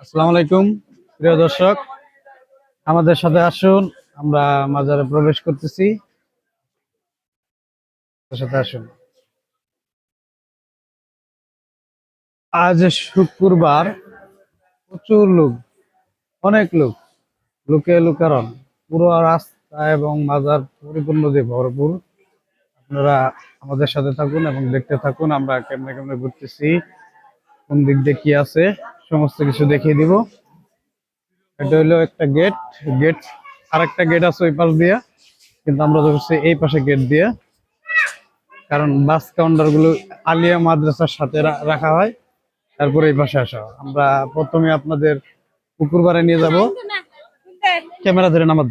আসসালামু আলাইকুম, প্রিয় দর্শক। আমাদের সাথে আসুন, আমরা মাজারে প্রবেশ করতেছি। সাথে আসুন। আজ শুক্রবার প্রচুর লোক, অনেক লোক, লোকে লোকারণ। পুরো রাস্তা এবং মাজার পরিপূর্ণ দিয়ে ভরপুর, আপনারা আমাদের সাথে থাকুন এবং দেখতে থাকুন, আমরা কেমনে কেমনে ঘুরতেছি। কোন দিক দিয়ে কি আছে, সমস্ত কিছু দেখিয়ে দিব। এটা হলো একটা গেট গেট আরেকটা গেট আছে ওই পাশ দিয়ে, কিন্তু আমরা ধরছি এই পাশে গেট দিয়ে। কারণ বাস কাউন্টারগুলো আলিয়া মাদ্রাসার সাথে রাখা হয়, তারপরে এই পাশে আসা আমরা প্রথমে আপনাদের পুকুরবারে নিয়ে যাব। ক্যামেরা ধরে নামাজ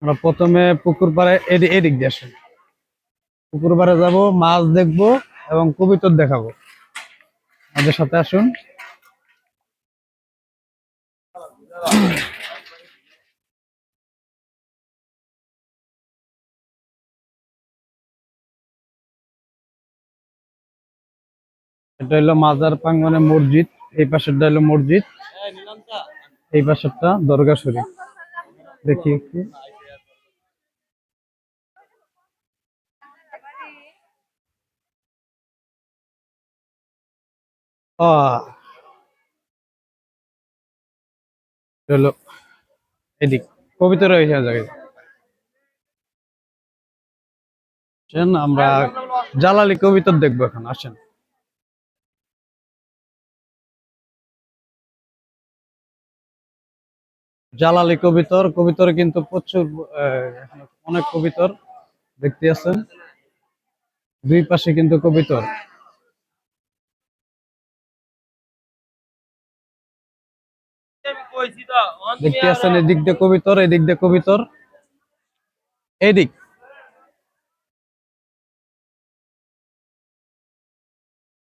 আমরা প্রথমে পুকুর পাড়ে এদি- এদিক দিয়ে আসেন পুকুর পাড়ে যাব, মাছ দেখব এবং কবিতর দেখাবো। আমাদের সাথে আসুন। এটা হলো মাজার প্রাঙ্গনে মসজিদ। এই পাশেরটা হলো মসজিদ। এই পাশেরটা দরগা শরীফ। দেখি একটু। হলো এদিক, পবিত্র আসেন, আমরা জালালি কবিতর দেখব এখন, আসেন। জালালি কবিতর কবিতর কিন্তু প্রচুর অনেক কবিতর দেখতে আছেন। দুই পাশে কিন্তু কবিতর। দেখতে আছেন এদিক দিয়ে কবিতর, এদিক দিয়ে কবিতর। এদিক।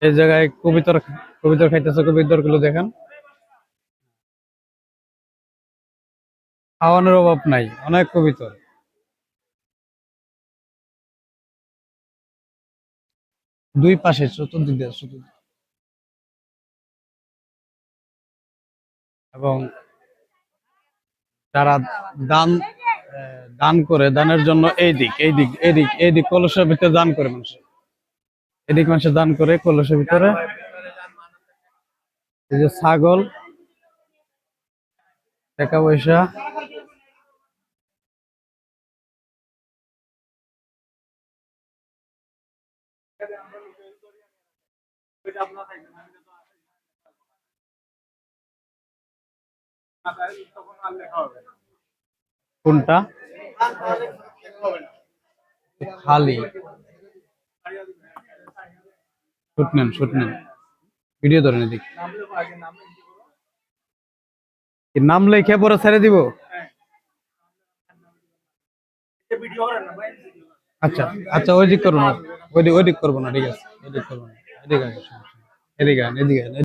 এই জায়গায় কবিতর কবিতর খাইতেছে কবিতরগুলো দেখেন। খাওয়ানোর অভাব নাই, অনেক কবিতর। দুই পাশে, চতুর্দিক দিয়ে, চতুর্দিক। এবং যারা দান দান করে দানের জন্য এই দিক এই দিক এই দিক এই দিক কলসের ভিতরে দান করে মানুষ। এদিক মানুষের দান করে কলসের ভিতরে। এই যে ছাগল, টাকা পয়সা। কোনটা? খালি। শুট নেন শুট নেন। ভিডিও ধরেন এদিক নাম লেখে পরে ছেড়ে দিব? আচ্ছা আচ্ছা ওই দিক করব না ওই দিক ওই দিক করব না ঠিক আছে। এদিক করব না। আসেন, এদিকে এদিকে।